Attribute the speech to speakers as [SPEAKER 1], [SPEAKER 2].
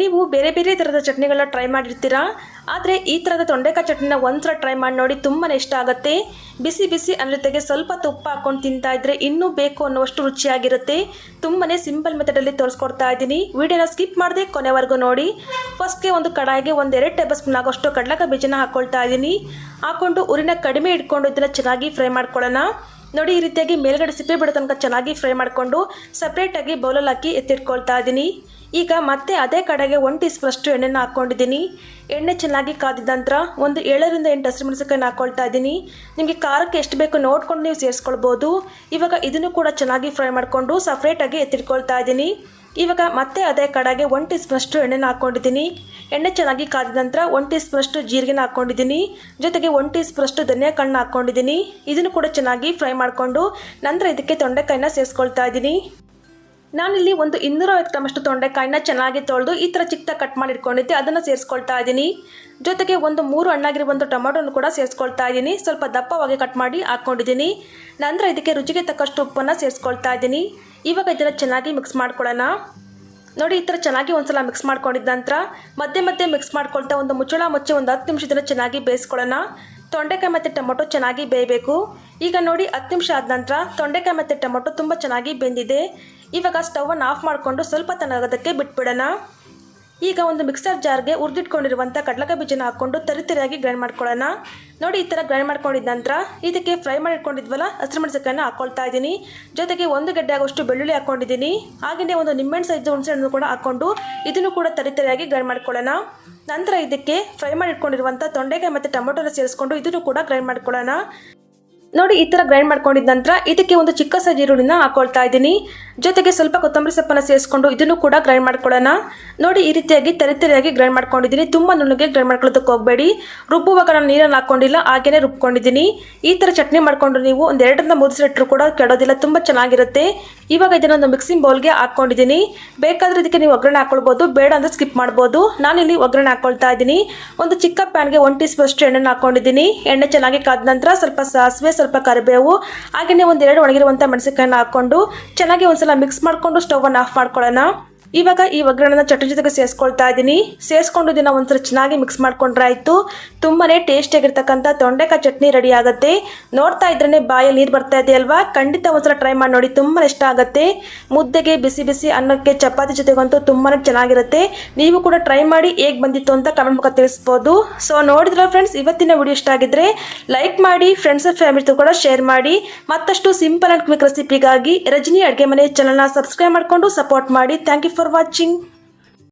[SPEAKER 1] ನೀವು ಬೇರೆ ಬೇರೆ ಥರದ ಚಟ್ನಿಗಳನ್ನ ಟ್ರೈ ಮಾಡಿರ್ತೀರಾ? ಆದರೆ ಈ ಥರದ ತೊಂಡೆಕಾಯಿ ಚಟ್ನಿನ ಒಂದು ಸಲ ಟ್ರೈ ಮಾಡಿ ನೋಡಿ ತುಂಬಾ ಇಷ್ಟ ಆಗುತ್ತೆ. ಬಿಸಿ ಬಿಸಿ ಅನ್ನ ಜೊತೆಗೆ ಸ್ವಲ್ಪ ತುಪ್ಪ ಹಾಕ್ಕೊಂಡು ತಿಂತಾ ಇದ್ರೆ ಇನ್ನೂ ಬೇಕು ಅನ್ನುವಷ್ಟು ರುಚಿಯಾಗಿರುತ್ತೆ. ತುಂಬಾ ಸಿಂಪಲ್ ಮೆಥಡಲ್ಲಿ ತೋರಿಸ್ಕೊಡ್ತಾ ಇದ್ದೀನಿ. ವಿಡಿಯೋನ ಸ್ಕಿಪ್ ಮಾಡದೆ ಕೊನೆವರೆಗೂ ನೋಡಿ. ಫಸ್ಟ್ಗೆ ಒಂದು ಕಡಾಯಿಗೆ ಒಂದು ಎರಡು ಟೇಬಲ್ ಸ್ಪೂನ್ ಆಗೋಷ್ಟು ಕಡಲಕ ಬೀಜನ ಹಾಕ್ಕೊಳ್ತಾ ಇದ್ದೀನಿ. ಹಾಕೊಂಡು ಉರಿನ ಕಡಿಮೆ ಇಟ್ಕೊಂಡು ಇದನ್ನ ಚೆನ್ನಾಗಿ ಫ್ರೈ ಮಾಡ್ಕೊಳ್ಳೋಣ. ನೋಡಿ, ಈ ರೀತಿಯಾಗಿ ಮೇಲ್ಗಡೆ ಸಿಪ್ಪೆ ಬಿಡೋ ತನಕ ಚೆನ್ನಾಗಿ ಫ್ರೈ ಮಾಡಿಕೊಂಡು ಸಪ್ರೇಟಾಗಿ ಬೌಲಲ್ಲಿ ಹಾಕಿ ಎತ್ತಿಟ್ಕೊಳ್ತಾ ಇದ್ದೀನಿ. ಈಗ ಮತ್ತೆ ಅದೇ ಕಡೆಗೆ ಒನ್ ಟೀ ಸ್ಪೂನಷ್ಟು ಎಣ್ಣೆನ ಹಾಕ್ಕೊಂಡಿದ್ದೀನಿ. ಎಣ್ಣೆ ಚೆನ್ನಾಗಿ ಕಾದಿದ ನಂತರ ಒಂದು ಏಳರಿಂದ ಎಂಟು ಹಸಿರು ಮೆಣಸಿನಕಾಯಿನ ಹಾಕ್ಕೊಳ್ತಾ ಇದ್ದೀನಿ. ನಿಮಗೆ ಖಾರಕ್ಕೆ ಎಷ್ಟು ಬೇಕು ನೋಡ್ಕೊಂಡು ನೀವು ಸೇರಿಸ್ಕೊಳ್ಬೋದು. ಇವಾಗ ಇದನ್ನು ಕೂಡ ಚೆನ್ನಾಗಿ ಫ್ರೈ ಮಾಡಿಕೊಂಡು ಸಪ್ರೇಟಾಗಿ ಎತ್ತಿಟ್ಕೊಳ್ತಾ ಇದ್ದೀನಿ. ಇವಾಗ ಮತ್ತೆ ಅದೇ ಕಡೆಗೆ ಒನ್ ಟೀ ಎಣ್ಣೆನ ಹಾಕ್ಕೊಂಡಿದ್ದೀನಿ. ಎಣ್ಣೆ ಚೆನ್ನಾಗಿ ಕಾದ ನಂತರ ಒನ್ ಟೀ ಜೀರಿಗೆನ ಹಾಕ್ಕೊಂಡಿದ್ದೀನಿ. ಜೊತೆಗೆ ಒನ್ ಟೀ ಧನಿಯಾ ಕಣ್ಣು ಹಾಕ್ಕೊಂಡಿದ್ದೀನಿ. ಇದನ್ನು ಕೂಡ ಚೆನ್ನಾಗಿ ಫ್ರೈ ಮಾಡಿಕೊಂಡು ನಂತರ ಇದಕ್ಕೆ ತೊಂಡೆಕಾಯಿನ ಸೇರಿಸ್ಕೊಳ್ತಾ ಇದ್ದೀನಿ. ನಾನಿಲ್ಲಿ ಒಂದು ಇನ್ನೂರೈವತ್ತು ಗ್ರಾಮಷ್ಟು ತೊಂಡೆಕಾಯಿನ ಚೆನ್ನಾಗಿ ತೊಳೆದು ಈ ಥರ ಚಿಕ್ಕ ಕಟ್ ಮಾಡಿ ಇಟ್ಕೊಂಡಿದ್ದೆ, ಅದನ್ನು ಸೇರಿಸ್ಕೊಳ್ತಾ ಇದ್ದೀನಿ. ಜೊತೆಗೆ ಒಂದು ಮೂರು ಹಣ್ಣಾಗಿರೋ ಒಂದು ಟೊಮೊಟೊನು ಕೂಡ ಸೇರಿಸ್ಕೊಳ್ತಾ ಇದ್ದೀನಿ. ಸ್ವಲ್ಪ ದಪ್ಪವಾಗಿ ಕಟ್ ಮಾಡಿ ಹಾಕ್ಕೊಂಡಿದ್ದೀನಿ ನಂತರ ಇದಕ್ಕೆ ರುಚಿಗೆ ತಕ್ಕಷ್ಟು ಉಪ್ಪನ್ನು ಸೇರಿಸ್ಕೊಳ್ತಾ ಇದ್ದೀನಿ. ಇವಾಗ ಇದನ್ನು ಚೆನ್ನಾಗಿ ಮಿಕ್ಸ್ ಮಾಡ್ಕೊಳ್ಳೋಣ. ನೋಡಿ, ಈ ಥರ ಚೆನ್ನಾಗಿ ಒಂದ್ಸಲ ಮಿಕ್ಸ್ ಮಾಡ್ಕೊಂಡಿದ್ದ ನಂತರ ಮಧ್ಯೆ ಮಧ್ಯೆ ಮಿಕ್ಸ್ ಮಾಡ್ಕೊಳ್ತಾ ಒಂದು ಮುಚ್ಚಳ ಮುಚ್ಚಿ ಒಂದು ಹತ್ತು ನಿಮಿಷದಿಂದ ಚೆನ್ನಾಗಿ ಬೇಯಿಸ್ಕೊಳ್ಳೋಣ. ತೊಂಡೆಕಾಯಿ ಮತ್ತು ಟೊಮೊಟೊ ಚೆನ್ನಾಗಿ ಬೇಯಬೇಕು. ಈಗ ನೋಡಿ ಹತ್ತು ನಿಮಿಷ ಆದ ನಂತರ ತೊಂಡೆಕಾಯಿ ಮತ್ತು ಟೊಮೊಟೊ ತುಂಬ ಚೆನ್ನಾಗಿ ಬೆಂದಿದೆ. ಇವಾಗ ಸ್ಟವನ್ನು ಆಫ್ ಮಾಡಿಕೊಂಡು ಸ್ವಲ್ಪ ತನಗದಕ್ಕೆ ಬಿಟ್ಬಿಡೋಣ. ಈಗ ಒಂದು ಮಿಕ್ಸರ್ ಜಾರ್ಗೆ ಹುರಿದಿಟ್ಕೊಂಡಿರುವಂಥ ಕಡಲೆಕಾಯಿ ಬೀಜನ ಹಾಕ್ಕೊಂಡು ತರಿತರಿಯಾಗಿ ಗ್ರೈಂಡ್ ಮಾಡ್ಕೊಳ್ಳೋಣ. ನೋಡಿ ಈ ಥರ ಗ್ರೈಂಡ್ ಮಾಡ್ಕೊಂಡಿದ್ದ ನಂತರ ಇದಕ್ಕೆ ಫ್ರೈ ಮಾಡಿಟ್ಕೊಂಡಿದ್ವಲ್ಲ, ಹಸಿರು ಮೆಣಸಿನಕಾಯಿನ ಹಾಕ್ಕೊಳ್ತಾ ಇದ್ದೀನಿ. ಜೊತೆಗೆ ಒಂದು ಗಡ್ಡೆ ಆಗೋಷ್ಟು ಬೆಳ್ಳುಳ್ಳಿ ಹಾಕ್ಕೊಂಡಿದ್ದೀನಿ ಹಾಗೆಯೇ ಒಂದು ನಿಂಬೆಹಣ್ಣು ಸೈಜ್ ಹುಣಸೆಹಣ್ಣು ಕೂಡ ಹಾಕ್ಕೊಂಡು ಇದನ್ನು ಕೂಡ ತರಿತರಿಯಾಗಿ ಗ್ರೈಂಡ್ ಮಾಡ್ಕೊಳ್ಳೋಣ. ನಂತರ ಇದಕ್ಕೆ ಫ್ರೈ ಮಾಡಿಟ್ಕೊಂಡಿರುವಂಥ ತೊಂಡೆಕಾಯಿ ಮತ್ತು ಟೊಮೊಟೊನ ಸೇರಿಸ್ಕೊಂಡು ಇದನ್ನು ಕೂಡ ಗ್ರೈಂಡ್ ಮಾಡ್ಕೊಳ್ಳೋಣ. ನೋಡಿ, ಈ ಥರ ಗ್ರೈಂಡ್ ಮಾಡ್ಕೊಂಡಿದ್ದ ನಂತರ ಇದಕ್ಕೆ ಒಂದು ಚಿಕ್ಕ ಸೈಜ್ ಈರುಳ್ಳಿನ ಹಾಕೊಳ್ತಾ ಇದ್ದೀನಿ. ಜೊತೆಗೆ ಸ್ವಲ್ಪ ಕೊತ್ತಂಬರಿ ಸೊಪ್ಪನ್ನು ಸೇರಿಸ್ಕೊಂಡು ಇದನ್ನು ಕೂಡ ಗ್ರೈಂಡ್ ಮಾಡ್ಕೊಳ್ಳೋಣ. ನೋಡಿ, ಈ ರೀತಿಯಾಗಿ ತರಿತರಿಯಾಗಿ ಗ್ರೈಂಡ್ ಮಾಡ್ಕೊಂಡಿದ್ದೀನಿ. ತುಂಬ ನುಣ್ಣಗೆ ಗ್ರೈಂಡ್ ಮಾಡ್ಕೊಳ್ಳೋದಕ್ಕೆ ಹೋಗಬೇಡಿ. ರುಬ್ಬುವಾಗ ನಾನು ನೀರನ್ನು ಹಾಕೊಂಡಿಲ್ಲ, ಹಾಗೇನೆ ರುಬ್ಕೊಂಡಿದ್ದೀನಿ. ಈ ಥರ ಚಟ್ನಿ ಮಾಡಿಕೊಂಡು ನೀವು ಒಂದು ಎರಡರಿಂದ ಮೂರು ಸೆಟ್ರು ಕೂಡ ಕೆಡೋದಿಲ್ಲ, ತುಂಬ ಚೆನ್ನಾಗಿರುತ್ತೆ. ಇವಾಗ ಇದನ್ನ ಒಂದು ಮಿಕ್ಸಿಂಗ್ ಬೌಲ್ಗೆ ಹಾಕ್ಕೊಂಡಿದ್ದೀನಿ ಬೇಕಾದ್ರೆ ಇದಕ್ಕೆ ನೀವು ಒಗ್ಗರಣೆ ಹಾಕೊಳ್ಬೋದು, ಬೇಡ ಅಂದರೆ ಸ್ಕಿಪ್ ಮಾಡ್ಬೋದು. ನಾನಿಲ್ಲಿ ಒಗ್ಗರಣೆ ಹಾಕೊಳ್ತಾ ಇದ್ದೀನಿ. ಒಂದು ಚಿಕ್ಕ ಪ್ಯಾನ್ಗೆ ಒನ್ ಟೀ ಸ್ಪೂನಷ್ಟು ಎಣ್ಣೆನ ಹಾಕೊಂಡಿದ್ದೀನಿ. ಎಣ್ಣೆ ಚೆನ್ನಾಗಿ ಕಾದ ನಂತರ ಸ್ವಲ್ಪ ಸಾಸಿವೆ, ಸ್ವಲ್ಪ ಕರಿಬೇವು ಹಾಗೆಯೇ ಒಂದೆರಡು ಒಣಗಿರುವಂಥ ಮೆಣಸಿನಕಾಯಿನ ಹಾಕ್ಕೊಂಡು ಚೆನ್ನಾಗಿ ಒಂದ್ಸಲ ಮಿಕ್ಸ್ ಮಾಡಿಕೊಂಡು ಸ್ಟವನ್ನು ಆಫ್ ಮಾಡ್ಕೊಳ್ಳೋಣ. ಇವಾಗ ಈ ಒಗ್ಗರಣೆನ ಚಟ್ನಿ ಜೊತೆಗೆ ಸೇರಿಸ್ಕೊಳ್ತಾ ಇದ್ದೀನಿ ಸೇರಿಸ್ಕೊಂಡು ದಿನ ಒಂದ್ಸಲ ಚೆನ್ನಾಗಿ ಮಿಕ್ಸ್ ಮಾಡ್ಕೊಂಡ್ರೆ ಆಯಿತು ತುಂಬಾ ಟೇಸ್ಟಿಯಾಗಿರ್ತಕ್ಕಂಥ ತೊಂಡೆಕಾಯಿ ಚಟ್ನಿ ರೆಡಿ ಆಗುತ್ತೆ. ನೋಡ್ತಾ ಇದ್ರೇ ಬಾಯಲ್ಲಿ ನೀರು ಬರ್ತಾ ಇದೆ ಅಲ್ವಾ? ಖಂಡಿತ ಒಂದ್ಸಲ ಟ್ರೈ ಮಾಡಿ ನೋಡಿ ತುಂಬಾ ಇಷ್ಟ ಆಗುತ್ತೆ. ಮುದ್ದೆಗೆ ಬಿಸಿ ಬಿಸಿ ಅನ್ನಕ್ಕೆ ಚಪಾತಿ ಜೊತೆಗಂತೂ ತುಂಬಾ ಚೆನ್ನಾಗಿರುತ್ತೆ. ನೀವು ಕೂಡ ಟ್ರೈ ಮಾಡಿ ಹೇಗೆ ಬಂದಿತ್ತು ಅಂತ ಕಮೆಂಟ್ ಮುಖ ತಿಳಿಸ್ಬೋದು. ಸೊ ನೋಡಿದ್ರೆ ಫ್ರೆಂಡ್ಸ್ ಇವತ್ತಿನ ವಿಡಿಯೋ ಇಷ್ಟ ಆಗಿದ್ರೆ ಲೈಕ್ ಮಾಡಿ ಫ್ರೆಂಡ್ಸ್ ಫ್ಯಾಮಿಲಿ ಕೂಡ ಶೇರ್ ಮಾಡಿ. ಮತ್ತಷ್ಟು ಸಿಂಪಲ್ ಅಂಡ್ ಕ್ವಿಕ್ ರೆಸಿಪಿಗಾಗಿ ರಜನಿ ಅಡುಗೆ ಮನೆ ಚಾನಲ್ನ ಸಬ್ಸ್ಕ್ರೈಬ್ ಮಾಡಿಕೊಂಡು ಸಪೋರ್ಟ್ ಮಾಡಿ. Thank you for for watching.